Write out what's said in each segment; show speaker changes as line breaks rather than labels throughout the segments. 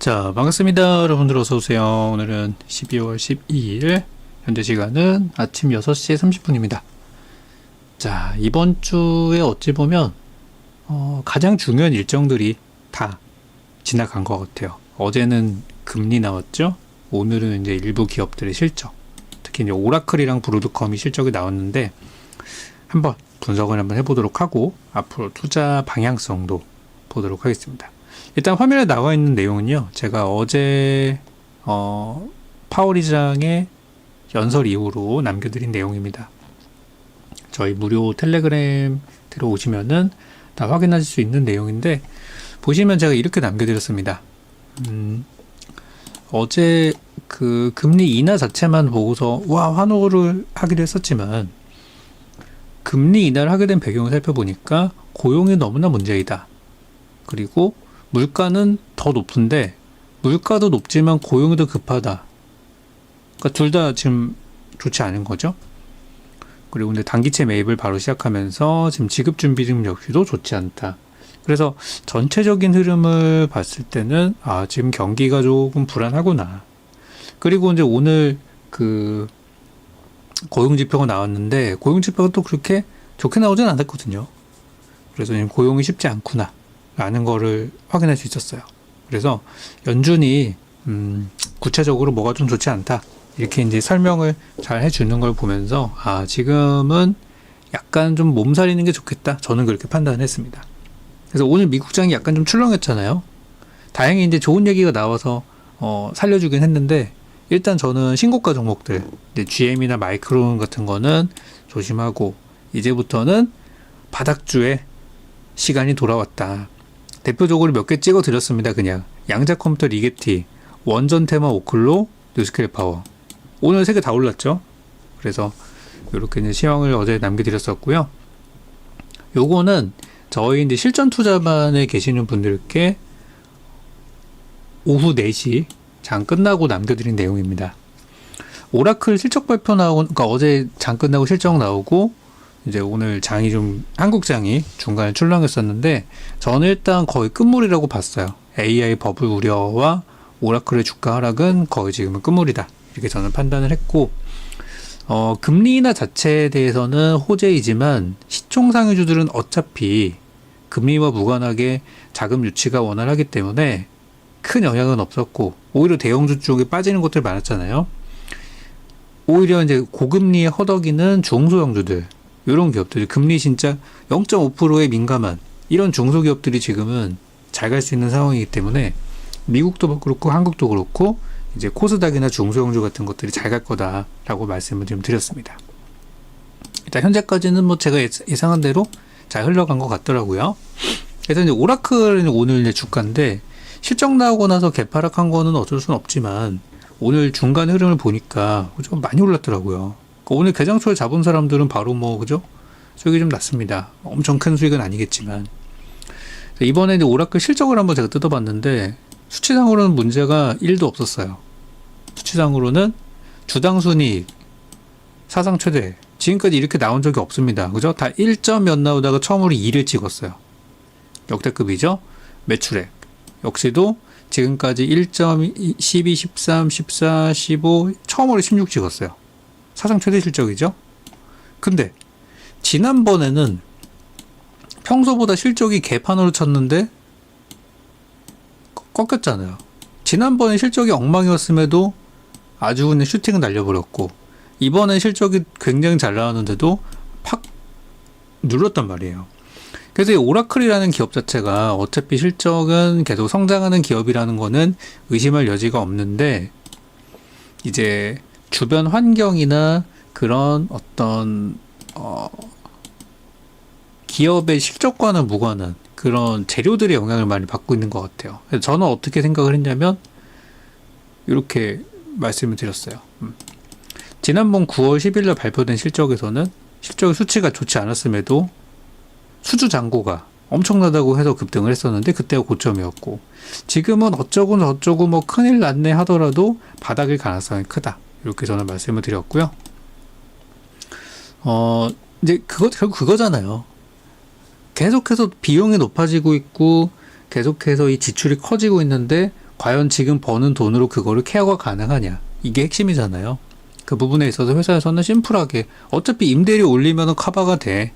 자, 반갑습니다. 여러분들 어서오세요. 오늘은 12월 12일, 현재 시간은 아침 6시 30분입니다. 자, 이번 주에 어찌 보면, 어, 가장 중요한 일정들이 다 지나간 것 같아요. 어제는 금리 나왔죠? 오늘은 이제 일부 기업들의 실적, 특히 이제 오라클이랑 브로드컴이 실적이 나왔는데, 한번 분석을 한번 해보도록 하고, 앞으로 투자 방향성도 보도록 하겠습니다. 일단 화면에 나와 있는 내용은요. 제가 어제 어, 파월이장의 연설 이후로 남겨드린 내용입니다. 저희 무료 텔레그램 들어오시면은 다 확인하실 수 있는 내용인데 보시면 제가 이렇게 남겨드렸습니다. 음, 어제 그 금리 인하 자체만 보고서 와 환호를 하기로 했었지만 금리 인하를 하게 된 배경을 살펴보니까 고용이 너무나 문제이다. 그리고 물가는 더 높은데 물가도 높지만 고용이 더 급하다. 그러니까 둘 다 지금 좋지 않은 거죠. 그리고 근데 단기채 매입을 바로 시작하면서 지금 지급 준비금 역시도 좋지 않다. 그래서 전체적인 흐름을 봤을 때는 아 지금 경기가 조금 불안하구나. 그리고 이제 오늘 그 고용 지표가 나왔는데 고용 지표가 또 그렇게 좋게 나오진 않았거든요. 그래서 지금 고용이 쉽지 않구나. 라는 거를 확인할 수 있었어요. 그래서 연준이 음, 구체적으로 뭐가 좀 좋지 않다. 이렇게 이제 설명을 잘 해주는 걸 보면서 아 지금은 약간 좀 몸살리는 게 좋겠다. 저는 그렇게 판단을 했습니다. 그래서 오늘 미국장이 약간 좀 출렁했잖아요. 다행히 이제 좋은 얘기가 나와서 어, 살려주긴 했는데 일단 저는 신고가 종목들 GM이나 마이크론 같은 거는 조심하고 이제부터는 바닥주에 시간이 돌아왔다. 대표적으로 몇 개 찍어 드렸습니다. 그냥 양자 컴퓨터 리게티, 원전 테마 오클로, 뉴스케일 파워. 오늘 세 개 다 올랐죠. 그래서 이렇게 이제 시황을 어제 남겨드렸었고요. 요거는 저희 이제 실전 투자반에 계시는 분들께 오후 4시 장 끝나고 남겨드린 내용입니다. 오라클 실적 발표 나오고, 그러니까 어제 장 끝나고 실적 나오고, 이제 오늘 장이 좀 한국 장이 중간에 출렁했었는데 저는 일단 거의 끝물이라고 봤어요. AI 버블 우려와 오라클의 주가 하락은 거의 지금은 끝물이다. 이렇게 저는 판단을 했고 어, 금리 인하 자체에 대해서는 호재이지만 시총 상위주들은 어차피 금리와 무관하게 자금 유치가 원활하기 때문에 큰 영향은 없었고 오히려 대형주 쪽에 빠지는 것들 많았잖아요. 오히려 이제 고금리에 허덕이는 중소형주들 이런 기업들이 금리 진짜 0.5%에 민감한 이런 중소기업들이 지금은 잘 갈 수 있는 상황이기 때문에 미국도 그렇고 한국도 그렇고 이제 코스닥이나 중소형주 같은 것들이 잘 갈 거다라고 말씀을 좀 드렸습니다. 일단 현재까지는 뭐 제가 예상한 대로 잘 흘러간 것 같더라고요. 그래서 이제 오라클은 오늘 이제 주가인데 실적 나오고 나서 개파락한 거는 어쩔 수는 없지만 오늘 중간 흐름을 보니까 좀 많이 올랐더라고요. 오늘 개장초에 잡은 사람들은 바로 뭐 그죠? 수익이 좀 났습니다. 엄청 큰 수익은 아니겠지만 이번에 이제 오라클 실적을 한번 제가 뜯어봤는데 수치상으로는 문제가 1도 없었어요. 수치상으로는 주당 순이익 사상 최대 지금까지 이렇게 나온 적이 없습니다. 그죠? 다 1점 몇 나오다가 처음으로 2를 찍었어요. 역대급이죠? 매출액 역시도 지금까지 1점 12, 13, 14, 15 처음으로 16 찍었어요. 사상 최대 실적이죠. 근데 지난번에는 평소보다 실적이 개판으로 쳤는데 꺾였잖아요. 지난번에 실적이 엉망이었음에도 아주 그냥 슈팅을 날려버렸고 이번에 실적이 굉장히 잘 나왔는데도 팍 눌렀단 말이에요. 그래서 이 오라클이라는 기업 자체가 어차피 실적은 계속 성장하는 기업이라는 거는 의심할 여지가 없는데 이제 주변 환경이나 그런 어떤 어 기업의 실적과는 무관한 그런 재료들의 영향을 많이 받고 있는 것 같아요. 저는 어떻게 생각을 했냐면 이렇게 말씀을 드렸어요. 음. 지난번 9월 10일 날 발표된 실적에서는 실적 수치가 좋지 않았음에도 수주 잔고가 엄청나다고 해서 급등을 했었는데 그때가 고점이었고 지금은 어쩌고 저쩌고 뭐 큰일 났네 하더라도 바닥일 가능성이 크다. 이렇게 저는 말씀을 드렸고요. 어, 이제 그거, 결국 그거잖아요. 계속해서 비용이 높아지고 있고, 계속해서 이 지출이 커지고 있는데, 과연 지금 버는 돈으로 그거를 케어가 가능하냐 이게 핵심이잖아요. 그 부분에 있어서 회사에서는 심플하게 어차피 임대료 올리면은 커버가 돼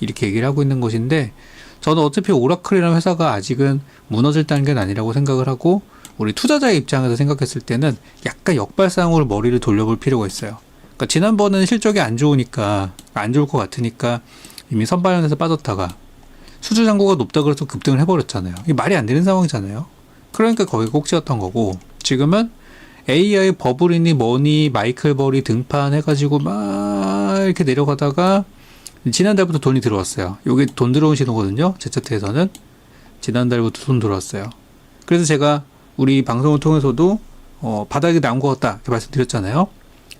이렇게 얘기를 하고 있는 것인데 저는 어차피 오라클이라는 회사가 아직은 무너질 단계는 아니라고 생각을 하고 우리 투자자의 입장에서 생각했을 때는 약간 역발상으로 머리를 돌려볼 필요가 있어요. 그러니까 지난번에는 실적이 안 좋으니까 안 좋을 것 같으니까 이미 선발연에서 빠졌다가 수주 잔고가 높다 그래서 급등을 해버렸잖아요. 이게 말이 안 되는 상황이잖아요. 그러니까 거기가 꼭지였던 거고 지금은 AI 버블이니 뭐니 마이클 버리 등판해가지고 막 이렇게 내려가다가 지난달부터 돈이 들어왔어요. 요게 돈 들어온 신호거든요. 제 차트에서는 지난달부터 돈 들어왔어요. 그래서 제가 우리 방송을 통해서도 어, 바닥에 나온 것 같다 이렇게 말씀드렸잖아요.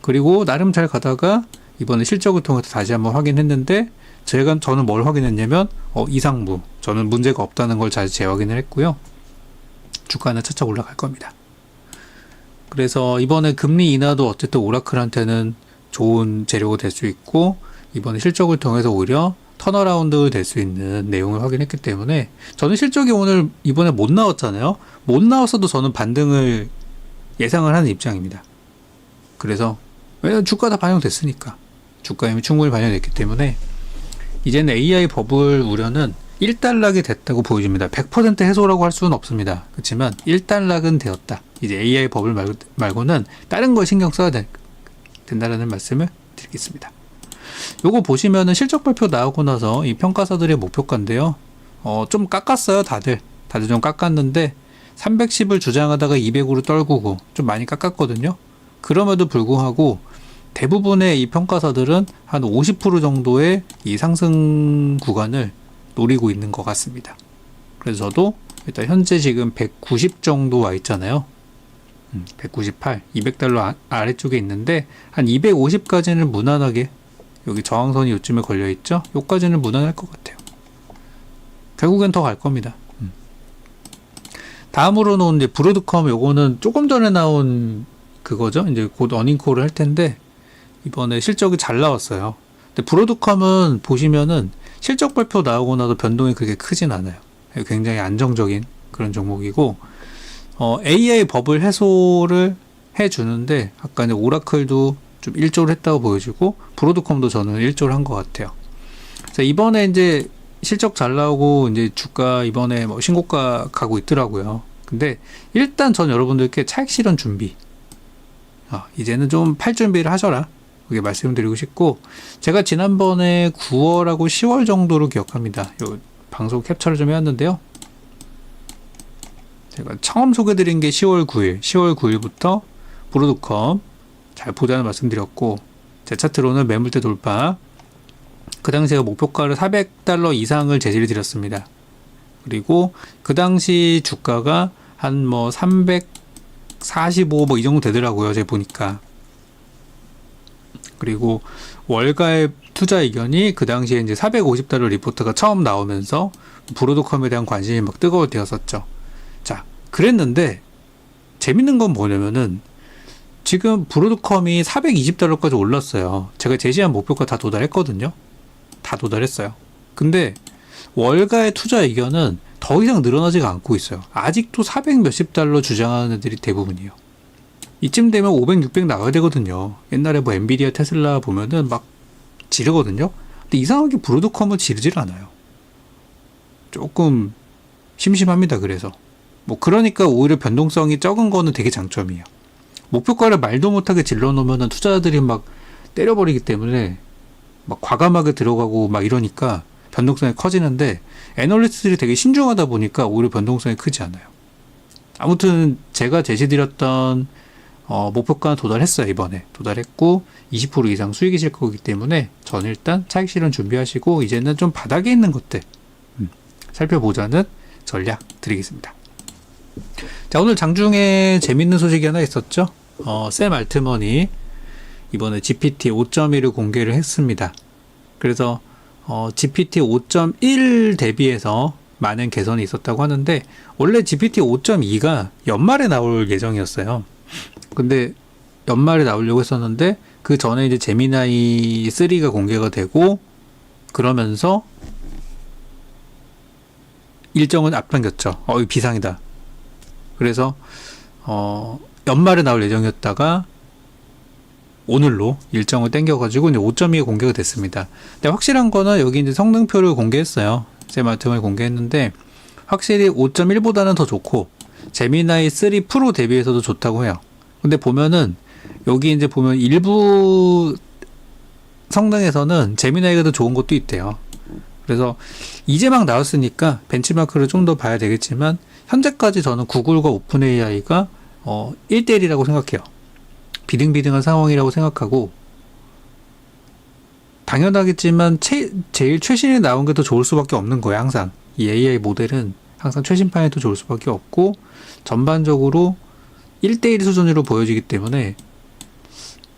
그리고 나름 잘 가다가 이번에 실적을 통해서 다시 한번 확인했는데 제가 저는 뭘 확인했냐면 어, 이상무 저는 문제가 없다는 걸 잘 재확인을 했고요. 주가는 차차 올라갈 겁니다. 그래서 이번에 금리 인하도 어쨌든 오라클한테는 좋은 재료가 될 수 있고 이번에 실적을 통해서 오히려 턴어라운드 될 수 있는 내용을 확인했기 때문에 저는 실적이 오늘 이번에 못 나왔잖아요. 못 나왔어도 저는 반등을 예상을 하는 입장입니다. 그래서 왜냐면 주가 다 반영됐으니까 주가 이미 충분히 반영됐기 때문에 이제는 AI 버블 우려는 1단락이 됐다고 보여집니다. 100% 해소라고 할 수는 없습니다. 그렇지만 1단락은 되었다. 이제 AI 버블 말고, 말고는 다른 걸 신경 써야 될, 된다라는 말씀을 드리겠습니다. 요거 보시면은 실적 발표 나오고 나서 이 평가사들의 목표가인데요. 어, 좀 깎았어요, 다들. 다들 좀 깎았는데 310을 주장하다가 200으로 떨구고 좀 많이 깎았거든요. 그럼에도 불구하고 대부분의 이 평가사들은 한 50% 정도의 이 상승 구간을 노리고 있는 것 같습니다. 그래서 저도 일단 현재 지금 190 정도 와 있잖아요. 198, 200달러 아, 아래쪽에 있는데 한 250까지는 무난하게 여기 저항선이 요쯤에 걸려 있죠. 요까지는 무난할 것 같아요. 결국엔 더 갈 겁니다. 음. 다음으로는 이제 브로드컴 요거는 조금 전에 나온 그거죠. 이제 곧 어닝콜을 할 텐데 이번에 실적이 잘 나왔어요. 근데 브로드컴은 보시면은 실적 발표 나오고 나서 변동이 그렇게 크진 않아요. 굉장히 안정적인 그런 종목이고 어, AI 버블 해소를 해주는데 아까 이제 오라클도 좀 일조를 했다고 보여지고 브로드컴도 저는 일조를 한 것 같아요. 그래서 이번에 이제 실적 잘 나오고 이제 주가 이번에 뭐 신고가 가고 있더라고요. 근데 일단 전 여러분들께 차익 실현 준비. 아, 이제는 좀 팔 준비를 하셔라. 그게 말씀드리고 싶고 제가 지난번에 9월하고 10월 정도로 기억합니다. 요 방송 캡처를 좀 해왔는데요. 제가 처음 소개드린 게 10월 9일, 10월 9일부터 브로드컴 잘 보자는 말씀드렸고 제 차트로는 매물대 돌파 그 당시 제가 목표가를 400달러 이상을 제시를 드렸습니다. 그리고 그 당시 주가가 한 뭐 345 뭐 이 정도 되더라고요. 제가 보니까. 그리고 월가의 투자 의견이 그 당시에 이제 450달러 리포트가 처음 나오면서 브로드컴에 대한 관심이 막 뜨거워되었었죠. 자, 그랬는데 재밌는 건 뭐냐면은 지금 브로드컴이 420달러까지 올랐어요. 제가 제시한 목표가 다 도달했거든요. 다 도달했어요. 근데 월가의 투자 의견은 더 이상 늘어나지가 않고 있어요. 아직도 400 몇십 달러 주장하는 애들이 대부분이에요. 이쯤 되면 500, 600 나와야 되거든요. 옛날에 뭐 엔비디아, 테슬라 보면은 막 지르거든요. 근데 이상하게 브로드컴은 지르질 않아요. 조금 심심합니다. 그래서 뭐 그러니까 오히려 변동성이 적은 거는 되게 장점이에요. 목표가를 말도 못하게 질러 놓으면은 투자자들이 막 때려버리기 때문에 막 과감하게 들어가고 막 이러니까 변동성이 커지는데 애널리스트들이 되게 신중하다 보니까 오히려 변동성이 크지 않아요. 아무튼 제가 제시드렸던 어, 목표가는 도달했어요 이번에 도달했고 20% 이상 수익이실 거기 때문에 저는 일단 차익 실현 준비하시고 이제는 좀 바닥에 있는 것들 음, 살펴보자는 전략 드리겠습니다. 자 오늘 장중에 재밌는 소식이 하나 있었죠. 어, 샘 알트먼이 이번에 GPT 5.1을 공개를 했습니다. 그래서 어, GPT 5.1 대비해서 많은 개선이 있었다고 하는데 원래 GPT 5.2가 연말에 나올 예정이었어요. 근데 연말에 나오려고 했었는데 그 전에 이제 제미나이 3가 공개가 되고 그러면서 일정은 앞당겼죠. 어, 이 비상이다. 그래서 어, 연말에 나올 예정이었다가 오늘로 일정을 땡겨가지고 이제 5.2가 공개가 됐습니다. 근데 확실한 거는 여기 이제 성능표를 공개했어요. 세마트을 공개했는데 확실히 5.1보다는 더 좋고 제미나이 3 프로 대비해서도 좋다고 해요. 근데 보면은 여기 이제 보면 일부 성능에서는 제미나이가 더 좋은 것도 있대요. 그래서 이제 막 나왔으니까 벤치마크를 좀 더 봐야 되겠지만 현재까지 저는 구글과 오픈 AI가 어 1대1이라고 생각해요. 비등비등한 상황이라고 생각하고 당연하겠지만 최, 제일 최신에 나온 게 더 좋을 수밖에 없는 거예요. 항상 이 AI 모델은 항상 최신판이 더 좋을 수밖에 없고 전반적으로 1대1 수준으로 보여지기 때문에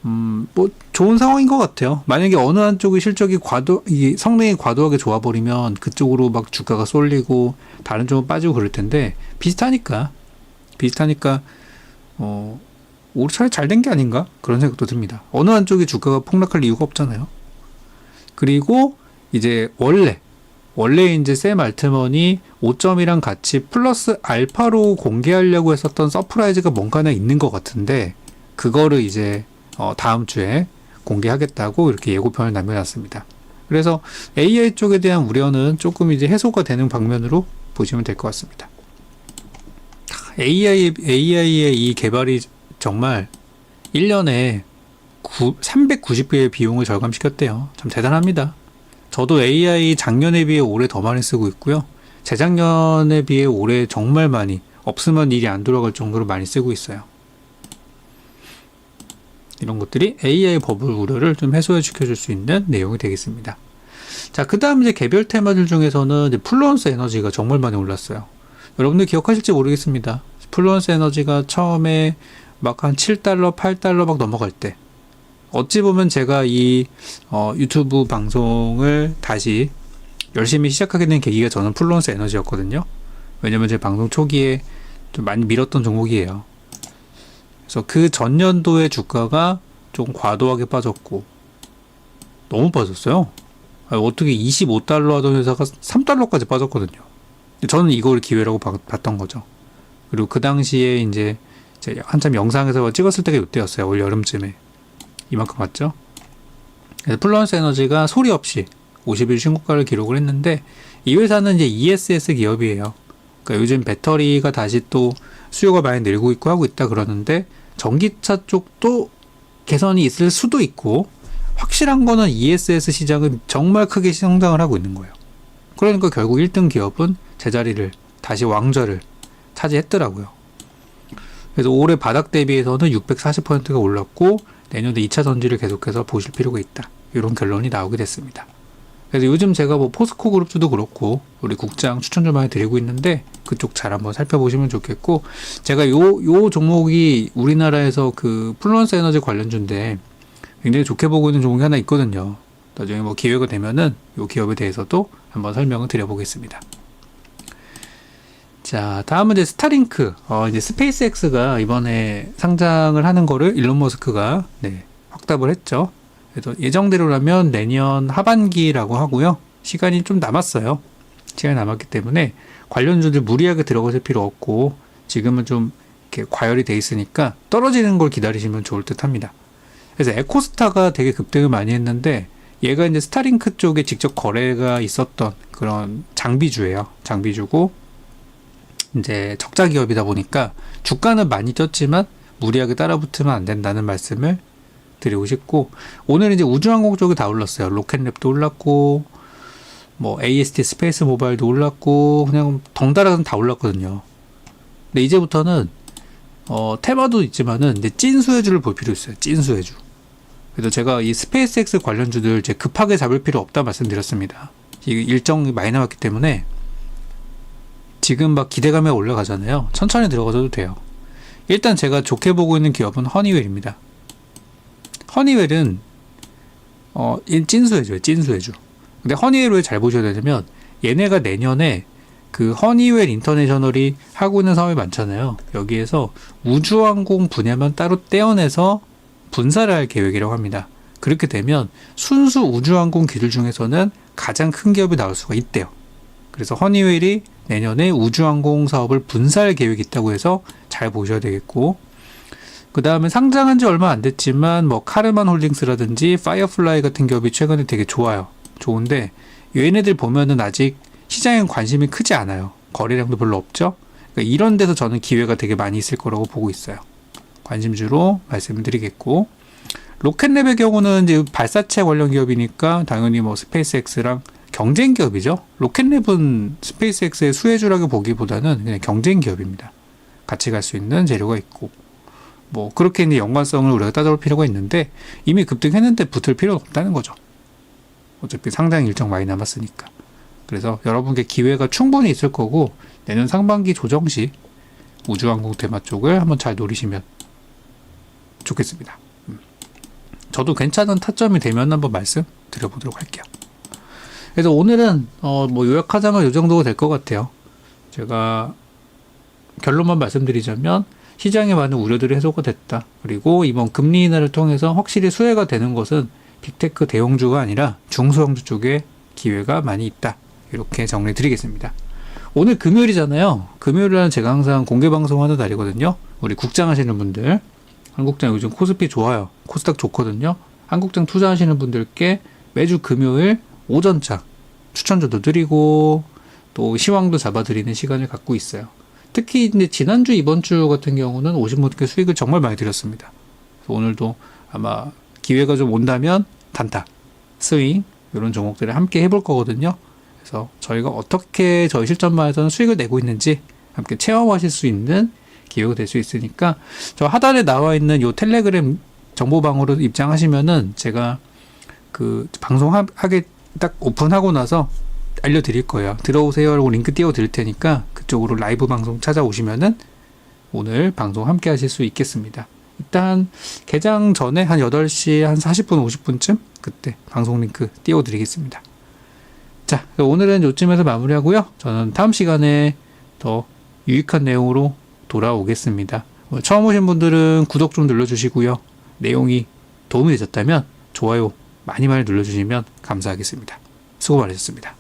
음, 뭐 좋은 상황인 것 같아요. 만약에 어느 한쪽의 실적이 과도 이 성능이 과도하게 좋아 버리면 그쪽으로 막 주가가 쏠리고 다른 쪽은 빠지고 그럴 텐데 비슷하니까 비슷하니까 어 우리 차라리 잘된 게 아닌가 그런 생각도 듭니다. 어느 한쪽이 주가가 폭락할 이유가 없잖아요. 그리고 이제 원래 원래 이제 샘 알트먼이 5점이랑 같이 플러스 알파로 공개하려고 했었던 서프라이즈가 뭔가는 있는 것 같은데 그거를 이제 어, 다음 주에 공개하겠다고 이렇게 예고편을 남겨놨습니다. 그래서 AI 쪽에 대한 우려는 조금 이제 해소가 되는 방면으로 보시면 될 것 같습니다. AI, AI의 이 개발이 정말 1년에 390배의 비용을 절감시켰대요. 참 대단합니다. 저도 AI 작년에 비해 올해 더 많이 쓰고 있고요. 재작년에 비해 올해 정말 많이 없으면 일이 안 돌아갈 정도로 많이 쓰고 있어요. 이런 것들이 AI 버블 우려를 좀 해소해 시켜줄 수 있는 내용이 되겠습니다. 자, 그 다음 이제 개별 테마들 중에서는 이제 플루언스 에너지가 정말 많이 올랐어요. 여러분들 기억하실지 모르겠습니다. 플루언스 에너지가 처음에 막 한 7달러, 8달러 막 넘어갈 때, 어찌 보면 제가 이 어, 유튜브 방송을 다시 열심히 시작하게 된 계기가 저는 플루언스 에너지였거든요. 왜냐면 제 방송 초기에 좀 많이 밀었던 종목이에요. 그래서 그 전년도의 주가가 좀 과도하게 빠졌고 너무 빠졌어요. 아니, 어떻게 25달러 하던 회사가 3달러까지 빠졌거든요. 저는 이걸 기회라고 봐- 봤던 거죠. 그리고 그 당시에 이제 한참 영상에서 찍었을 때가 이때였어요. 올 여름쯤에. 이만큼 왔죠. 플루언스 에너지가 소리 없이 50일 신고가를 기록을 했는데 이 회사는 이제 ESS 기업이에요. 그러니까 요즘 배터리가 다시 또 수요가 많이 늘고 있고 하고 있다 그러는데 전기차 쪽도 개선이 있을 수도 있고 확실한 거는 ESS 시장은 정말 크게 성장을 하고 있는 거예요. 그러니까 결국 1등 기업은 제자리를 다시 왕좌를 차지했더라고요. 그래서 올해 바닥 대비해서는 640%가 올랐고 내년도 2차 전지를 계속해서 보실 필요가 있다. 이런 결론이 나오게 됐습니다. 그래서 요즘 제가 뭐 포스코 그룹주도 그렇고 우리 국장 추천 좀 많이 드리고 있는데 그쪽 잘 한번 살펴보시면 좋겠고 제가 요 요 종목이 우리나라에서 그 플루언스 에너지 관련주인데 굉장히 좋게 보고 있는 종목이 하나 있거든요. 나중에 뭐 기회가 되면은 요 기업에 대해서도 한번 설명을 드려보겠습니다. 자, 다음은 이제 스타링크. 어, 이제 스페이스X가 이번에 상장을 하는 거를 일론 머스크가 네, 확답을 했죠. 그래서 예정대로라면 내년 하반기라고 하고요. 시간이 좀 남았어요. 시간이 남았기 때문에 관련주들 무리하게 들어가실 필요 없고 지금은 좀 이렇게 과열이 돼 있으니까 떨어지는 걸 기다리시면 좋을 듯 합니다. 그래서 에코스타가 되게 급등을 많이 했는데 얘가 이제 스타링크 쪽에 직접 거래가 있었던 그런 장비주예요. 장비주고 이제 적자 기업이다 보니까 주가는 많이 쪘지만 무리하게 따라붙으면 안 된다는 말씀을 드리고 싶고 오늘 이제 우주항공 쪽이 다 올랐어요. 로켓랩도 올랐고 뭐 AST 스페이스 모바일도 올랐고 그냥 덩달아는 다 올랐거든요. 근데 이제부터는 어 테마도 있지만은 이제 찐 수혜주를 볼 필요 있어요. 찐 수혜주. 그래서 제가 이 스페이스X 관련주들 이제 급하게 잡을 필요 없다 말씀드렸습니다. 이 일정이 많이 남았기 때문에 지금 막 기대감에 올라가잖아요. 천천히 들어가셔도 돼요. 일단 제가 좋게 보고 있는 기업은 허니웰입니다. 허니웰은 어, 이 찐수혜주예요. 찐수혜주. 근데 허니웰을 잘 보셔야 되냐면 얘네가 내년에 그 허니웰 인터내셔널이 하고 있는 사업이 많잖아요. 여기에서 우주항공 분야만 따로 떼어내서 분사를 할 계획이라고 합니다. 그렇게 되면 순수 우주항공 기술 중에서는 가장 큰 기업이 나올 수가 있대요. 그래서 허니웰이 내년에 우주항공 사업을 분사할 계획이 있다고 해서 잘 보셔야 되겠고 그 다음에 상장한 지 얼마 안 됐지만 뭐 카르만 홀딩스라든지 파이어플라이 같은 기업이 최근에 되게 좋아요. 좋은데 얘네들 보면은 아직 시장에 관심이 크지 않아요. 거래량도 별로 없죠. 그러니까 이런 데서 저는 기회가 되게 많이 있을 거라고 보고 있어요. 관심주로 말씀을 드리겠고 로켓랩의 경우는 이제 발사체 관련 기업이니까 당연히 뭐 스페이스X랑 경쟁 기업이죠. 로켓랩은 스페이스X의 수혜주라고 보기보다는 그냥 경쟁 기업입니다. 같이 갈 수 있는 재료가 있고 뭐 그렇게 이제 연관성을 우리가 따져볼 필요가 있는데 이미 급등했는데 붙을 필요가 없다는 거죠. 어차피 상장 일정 많이 남았으니까. 그래서 여러분께 기회가 충분히 있을 거고 내년 상반기 조정 시 우주항공 테마 쪽을 한번 잘 노리시면 좋겠습니다. 음. 저도 괜찮은 타점이 되면 한번 말씀 드려보도록 할게요. 그래서 오늘은 어 뭐 요약하자면 이 정도가 될 것 같아요. 제가 결론만 말씀드리자면 시장에 많은 우려들이 해소가 됐다. 그리고 이번 금리 인하를 통해서 확실히 수혜가 되는 것은 빅테크 대형주가 아니라 중소형주 쪽에 기회가 많이 있다. 이렇게 정리 드리겠습니다. 오늘 금요일이잖아요. 금요일은 제가 항상 공개 방송하는 날이거든요. 우리 국장 하시는 분들, 한국장 요즘 코스피 좋아요. 코스닥 좋거든요. 한국장 투자하시는 분들께 매주 금요일 오전장 추천주도 드리고 또 시황도 잡아드리는 시간을 갖고 있어요. 특히 이제 지난주 이번 주 같은 경우는 오신 분께 수익을 정말 많이 드렸습니다. 오늘도 아마 기회가 좀 온다면 단타, 스윙 이런 종목들을 함께 해볼 거거든요. 그래서 저희가 어떻게 저희 실전마에서는 수익을 내고 있는지 함께 체험하실 수 있는 기회가 될 수 있으니까 저 하단에 나와 있는 요 텔레그램 정보방으로 입장하시면은 제가 그 방송하게 딱 오픈하고 나서 알려드릴 거예요. 들어오세요 하고 링크 띄워드릴 테니까 그쪽으로 라이브 방송 찾아오시면은 오늘 방송 함께 하실 수 있겠습니다. 일단 개장 전에 한 8시 한 40분 50분쯤 그때 방송 링크 띄워드리겠습니다. 자 오늘은 요쯤에서 마무리하고요. 저는 다음 시간에 더 유익한 내용으로 돌아오겠습니다. 뭐 처음 오신 분들은 구독 좀 눌러주시고요. 내용이 도움이 되셨다면 좋아요 많이 많이 눌러주시면 감사하겠습니다. 수고 많으셨습니다.